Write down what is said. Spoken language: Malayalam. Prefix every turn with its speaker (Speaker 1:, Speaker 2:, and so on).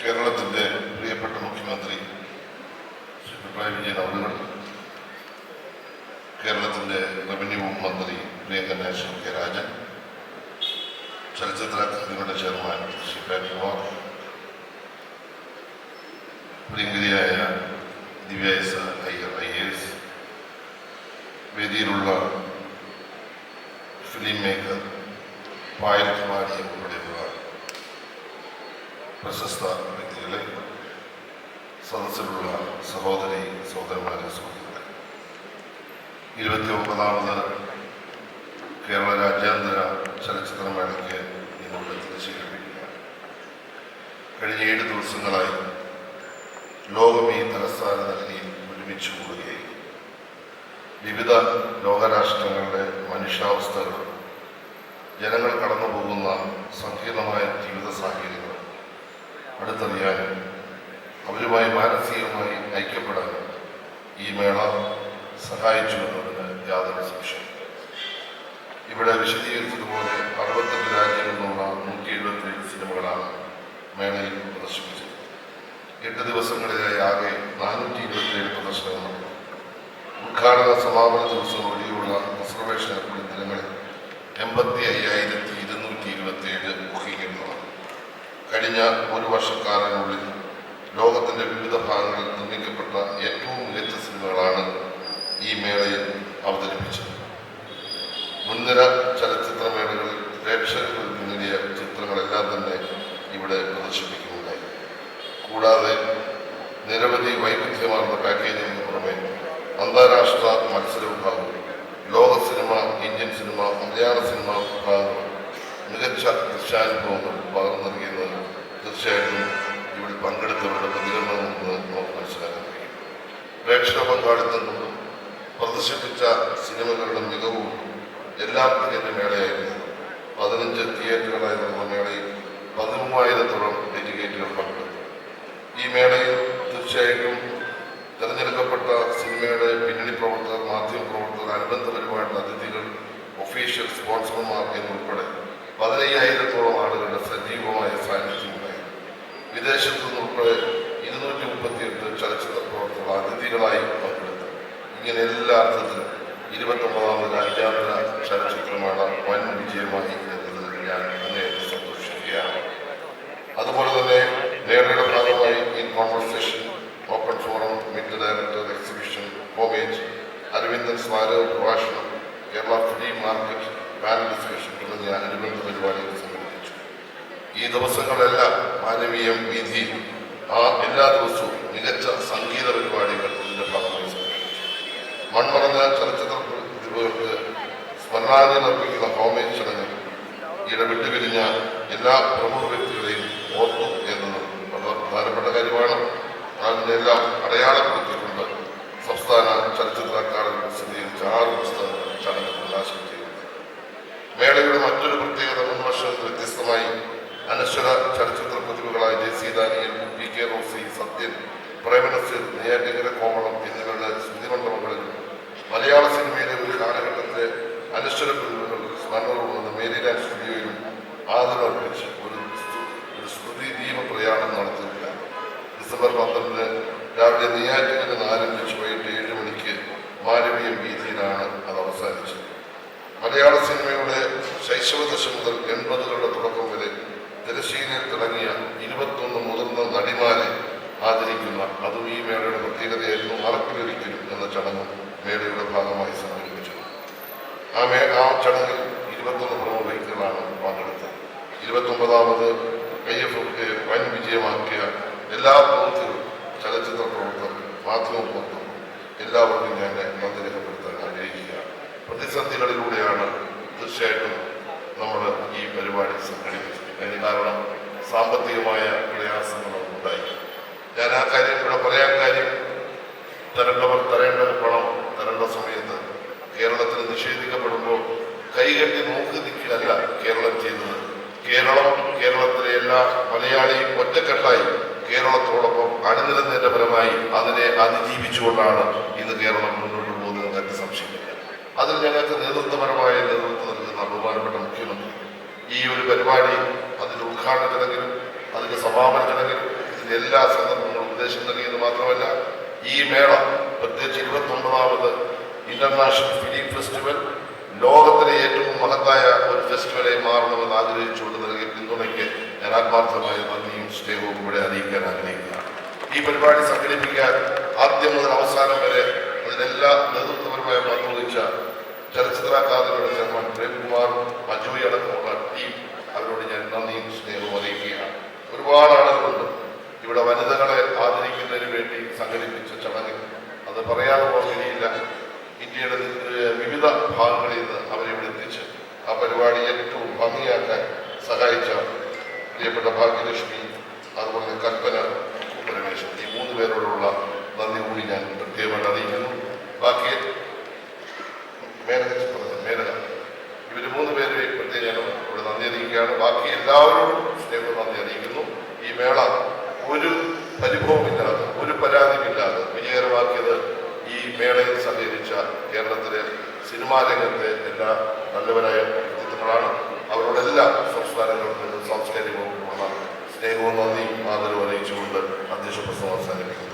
Speaker 1: കേരളത്തിന്റെ പ്രിയപ്പെട്ട മുഖ്യമന്ത്രി ശ്രീ പിണറായി വിജയൻ അവരുകൾ കേരളത്തിന്റെ റവന്യൂ മന്ത്രി പ്രിയങ്കൻ ശ്രീ കെ രാജൻ ചലച്ചിത്ര അക്കാദമിയുടെ ചെയർമാൻ ശ്രീ പാറ്റ്കുമാർ പ്രിയങ്കരിയായ ദിവ്യായസ അയ്യർ ഐ എസ് വേദിയിലുള്ള ഫിലിം മേക്കർ പായൽ കുമാരി ഉൾപ്പെടെയുള്ള പ്രശസ്ത വ്യക്തികളെ സദസ്സിലുള്ള സഹോദരി സഹോദരന്മാരെ സുഹൃത്തുക്കളെ ഇരുപത്തി ഒമ്പതാമത് കേരള രാജ്യാന്തര ചലച്ചിത്രമേളയ്ക്ക് നിങ്ങളുടെ തിരിച്ചുകഴിക്കുകയാണ് കഴിഞ്ഞ ഏഴ് ദിവസങ്ങളായി ലോകം ഈ തലസ്ഥാന നഗരിയിൽ ഒരുമിച്ച് കൂടുകയും വിവിധ ലോകരാഷ്ട്രങ്ങളുടെ മനുഷ്യാവസ്ഥകൾ ജനങ്ങൾ കടന്നു പോകുന്ന സങ്കീർണമായ ജീവിത സാഹചര്യങ്ങൾ അടുത്തറിയാനും അവരുമായി മാനസികമായി ഐക്യപ്പെടാൻ ഈ മേള സഹായിച്ചു എന്നതിന് യാതൊരു സംശയം ഇവിടെ വിശദീകരിച്ചതുപോലെ അറുപത്തെട്ട് രാജ്യങ്ങളിൽ നിന്നുള്ള നൂറ്റി എഴുപത്തിയേഴ് സിനിമകളാണ് മേളയിൽ പ്രദർശിപ്പിച്ചത്. എട്ട് ദിവസങ്ങളിലായി ആകെ നാനൂറ്റി ഇരുപത്തിയേഴ് പ്രദർശനങ്ങൾ. ഉദ്ഘാടന സമാപന ദിവസം ഒഴിയുള്ള റിസർവേഷൻ ഏർപ്പെടുന്ന ദിനങ്ങളിൽ എൺപത്തി അയ്യായിരത്തി ഇരുന്നൂറ്റി ഇരുപത്തിയേഴ് ബുക്കിങ്ങുകളാണ് കഴിഞ്ഞ ഒരു വർഷക്കാലനുള്ളിൽ ലോകത്തിന്റെ വിവിധ ഭാഗങ്ങളിൽ നിർമ്മിക്കപ്പെട്ട ഏറ്റവും മികച്ച സിനിമകളാണ് ഈ മേളയിൽ അവതരിപ്പിച്ചത്. മുൻനിര ചലച്ചിത്രമേളകളിൽ പ്രേക്ഷകർക്ക് നേടിയ ചിത്രങ്ങളെല്ലാം തന്നെ ഇവിടെ പ്രദർശിപ്പിക്കുന്നുണ്ടായി. കൂടാതെ നിരവധി വൈവിധ്യമാർന്ന പാക്കേജുകൾക്ക് പുറമെ അന്താരാഷ്ട്ര മത്സര വിഭാഗം ലോക സിനിമ ഇന്ത്യൻ സിനിമ മലയാള സിനിമ വിഭാഗങ്ങൾ മികച്ച ദൃശ്യാനുഭവങ്ങൾ പകർന്നു നൽകിയെന്ന് തീർച്ചയായിട്ടും ഇവിടെ പങ്കെടുത്തവരുടെ പ്രതികരണം നമുക്ക് മനസ്സിലാക്കാൻ കഴിയും. പ്രേക്ഷക പങ്കാളിത്തം കൊണ്ടും പ്രദർശിപ്പിച്ച സിനിമകളുടെ മികവും എല്ലാം തികഞ്ഞ മേളയായിരുന്നു. പതിനഞ്ച് തിയേറ്ററുകളായി നടന്ന മേളയിൽ പതിമൂവായിരത്തോളം ഡെലിഗേറ്റുകൾ പങ്കെടുത്തു. ഈ മേളയിൽ തീർച്ചയായിട്ടും തിരഞ്ഞെടുക്കപ്പെട്ട സിനിമയുടെ പിന്നണി പ്രവർത്തകർ മാധ്യമ പ്രവർത്തകർ അനുബന്ധപരമായിട്ടുള്ള അതിഥികൾ ഒഫീഷ്യൽ സ്പോൺസർമാർ എന്നുൾപ്പെടെ പതിനയ്യായിരത്തോളം ആളുകളുടെ സജീവമായ സാന്നിധ്യമുണ്ടായി. വിദേശത്തു നിന്നുൾപ്പെടെ ഇരുന്നൂറ്റി മുപ്പത്തിയെട്ട് ചലച്ചിത്ര പ്രവർത്തകർ അതിഥികളായി പങ്കെടുത്തു. ഇങ്ങനെ എല്ലാ അർത്ഥത്തിലും ഇരുപത്തൊമ്പതാമത് രാജ്യാന്തര ചലച്ചിത്രമാണ് വൻ വിജയമായി ഞാൻ സന്തോഷിക്കുകയാണ്. അതുപോലെ തന്നെ മേളയുടെ ഭാഗമായി in conversation open forum meet director exhibition homage Aravindan സ്മാരക പ്രഭാഷണം കേരള ഫ്രീ മാർക്കറ്റ് ഡിസ്കഷൻ തുടങ്ങിയ അനുബന്ധ പരിപാടികൾ സംഘടിപ്പിച്ചു. ഈ ദിവസങ്ങളെല്ലാം മാനവീയം വിധി ആ എല്ലാ ദിവസവും മികച്ച സംഗീത പരിപാടികൾ ഇതിന്റെ ഭാഗമായി സംഘടിപ്പിച്ചു. മൺമറഞ്ഞ ചലച്ചിത്ര പ്രതിഭകൾക്ക് സ്മരണാഞ്ജലി അർപ്പിക്കുന്ന ഹോമേജ് ചടങ്ങിൽ ഇടവിട്ട് പിരിഞ്ഞ എല്ലാ പ്രമുഖ വ്യക്തികളെയും ഓർത്തു എന്നത് വളരെ പ്രധാനപ്പെട്ട കാര്യമാണ്. അതിനെല്ലാം അടയാളപ്പെടുത്തിക്കൊണ്ട് സംസ്ഥാന ചലച്ചിത്ര അക്കാദമി പ്രസിദ്ധീകരിച്ച ആറ് പുസ്തകങ്ങൾ ചടങ്ങിൽ പ്രകാശനം മേളയുടെ മറ്റൊരു പ്രത്യേകത മുൻവർഷത്തിൽ വ്യത്യസ്തമായി അനശ്വര ചലച്ചിത്ര പ്രതിഭകളായ J C Daniel P K Rosy Sathyan Prem Nazir Neyyattinkara Komalam എന്നിവരുടെ സ്മൃതിമണ്ഡപങ്ങളിൽ മലയാള സിനിമയിലെ ഒരു കാലഘട്ടത്തിലെ അനശ്വര പ്രതിഭകൾ സ്മരണ മേരിലാൻ സ്റ്റുഡിയോയിലും ആദരവർപ്പിച്ച് ഒരു സ്മൃതി ദീപ പ്രയാണം നടത്തിയിരിക്കുകയാണ് ഡിസംബർ പന്ത്രണ്ടിന് രാവിലെ നെയ്യാറ്റിങ്കര ആരംഭിച്ച് വൈകിട്ട് ഏഴ് മണിക്ക് മാരവീയം വീതിയിലാണ് അത് അവസാനിച്ചത്. മലയാള സിനിമയുടെ ശൈശവദശ മുതൽ എൺപതുകളുടെ തുടക്കം വരെ തിരശ്ശീലയിൽ തിളങ്ങിയ ഇരുപത്തൊന്ന് മുതിർന്ന നടിമാരെ ആദരിക്കുന്ന അതും ഈ മേളയുടെ പ്രത്യേകതയായിരുന്നു മറക്കിലൊരിക്കലും എന്ന ചടങ്ങും മേളയുടെ ഭാഗമായി സംഘടിപ്പിച്ചു. ആ മേ ആ ചടങ്ങിൽ ഇരുപത്തൊന്ന് പ്രമുഖ വ്യക്തികളാണ് പങ്കെടുത്തത്. ഇരുപത്തൊമ്പതാമത് ഐ എഫ് വൻ വിജയമാക്കിയ എല്ലാ പ്രവൃത്തികളും ചലച്ചിത്ര പ്രവർത്തകർ മാധ്യമ പ്രവർത്തകർ എല്ലാവർക്കും ഞാൻ നന്ദി രേഖപ്പെടുത്താൻ ആഗ്രഹിക്കുകയാണ്. പ്രതിസന്ധികളിലൂടെയാണ് തീർച്ചയായിട്ടും നമ്മൾ ഈ പരിപാടി സംഘടിപ്പിച്ചു. അതിന് കാരണം സാമ്പത്തികമായ പ്രയാസങ്ങളും ഉണ്ടായി. ഞാൻ ആ കാര്യം ഇവിടെ പറയാൻ കാര്യം തരേണ്ടവർ തരേണ്ട പണം തരേണ്ട സമയത്ത് കേരളത്തിൽ നിഷേധിക്കപ്പെടുമ്പോൾ കൈകെട്ടി നോക്കി നിൽക്കുകയല്ല കേരളം ചെയ്തത് കേരളം കേരളത്തിലെ എല്ലാ മലയാളിയും ഒറ്റക്കെട്ടായി കേരളത്തോടൊപ്പം അണിനിരുന്നതിന്റെ ഫലമായി അതിനെ അതിജീവിച്ചുകൊണ്ടാണ് ഇന്ന് കേരളം മുന്നോട്ട് പോകുന്നത് എന്ന് സംശയമില്ല. അതിൽ ഞങ്ങൾക്ക് നേതൃത്വപരമായ നേതൃത്വം ഈ ഒരു പരിപാടി അതിന്റെ ഉദ്ഘാടന ചടങ്ങിലും അതിന്റെ സമാപന ചടങ്ങിലും ജീവിതത്തിന്റെ എല്ലാ സന്ദർഭങ്ങളും ഉപദേശം നൽകിയത് മാത്രമല്ല ഈ മേള പ്രത്യേകിച്ച് ഇരുപത്തി ഒമ്പതാമത് ഇന്റർനാഷണൽ ഫിലിം ഫെസ്റ്റിവൽ ലോകത്തിലെ ഏറ്റവും മഹത്തായ ഒരു ഫെസ്റ്റിവലായി മാറണമെന്ന് ആഗ്രഹിച്ചുകൊണ്ട് നൽകിയ പിന്തുണയ്ക്ക് ഞാൻ ആത്മാർത്ഥമായ നന്ദിയും സ്നേഹവും ഇവിടെ അറിയിക്കാൻ ആഗ്രഹിക്കുകയാണ്. ഈ പരിപാടി സംഘടിപ്പിക്കാൻ ആദ്യം മുതൽ അവസാനം വരെ അതിനെല്ലാം നേതൃത്വപരമായി പങ്കുവഹിച്ച ചലച്ചിത്ര അക്കാദമിയുടെ ചെയർമാൻ പ്രേംകുമാർ മജുവി അടക്കമുള്ള ടീം അവരോട് ഞാൻ നന്ദിയും സ്നേഹവും അറിയിക്കുകയാണ്. ഒരുപാട് ആളുകളുണ്ട്. ഇവിടെ വനിതകളെ ആദരിക്കുന്നതിന് വേണ്ടി സംഘടിപ്പിച്ച ചടങ്ങ്. അത് പറയാതെ പോകില്ല ഇന്ത്യയുടെ വിവിധ ഭാഗങ്ങളിൽ നിന്ന് അവരെ ഇവിടെ എത്തിച്ച് ആ പരിപാടി ഏറ്റവും ഭംഗിയാക്കാൻ സഹായിച്ച പ്രിയപ്പെട്ട ഭാഗ്യലക്ഷ്മി അതുപോലെ കൽപ്പന പരമേശ്വരൻ ഈ മൂന്ന് പേരോടുള്ള നന്ദി കൂടി ഞാൻ പ്രത്യേകമായിട്ട് അറിയിക്കുന്നു ബാക്കി മേനക പറഞ്ഞു മേനക ഇവർ മൂന്ന് പേരെ പ്രത്യേകം ഞാൻ ഇവിടെ നന്ദി അറിയിക്കുകയാണ് ബാക്കി എല്ലാവരോടും സ്നേഹം നന്ദി അറിയിക്കുന്നു. ഈ മേള ഒരു പരിഭവമില്ലാതെ ഒരു പരാതിയില്ലാതെ വിജയകരമാക്കിയത് ഈ മേളയിൽ സഹകരിച്ച കേരളത്തിലെ സിനിമാ രംഗത്തെ എല്ലാ നല്ലവരായ വ്യക്തിത്വങ്ങളാണ്. അവരോടെല്ലാം സംസ്ഥാനങ്ങളിൽ സാംസ്കാരിക സാംസ്കാരികവും സ്നേഹവും നന്ദി ആദരവും അറിയിച്ചുകൊണ്ട് അധ്യക്ഷ പ്രസംഗം അവസാനിപ്പിക്കുന്നു.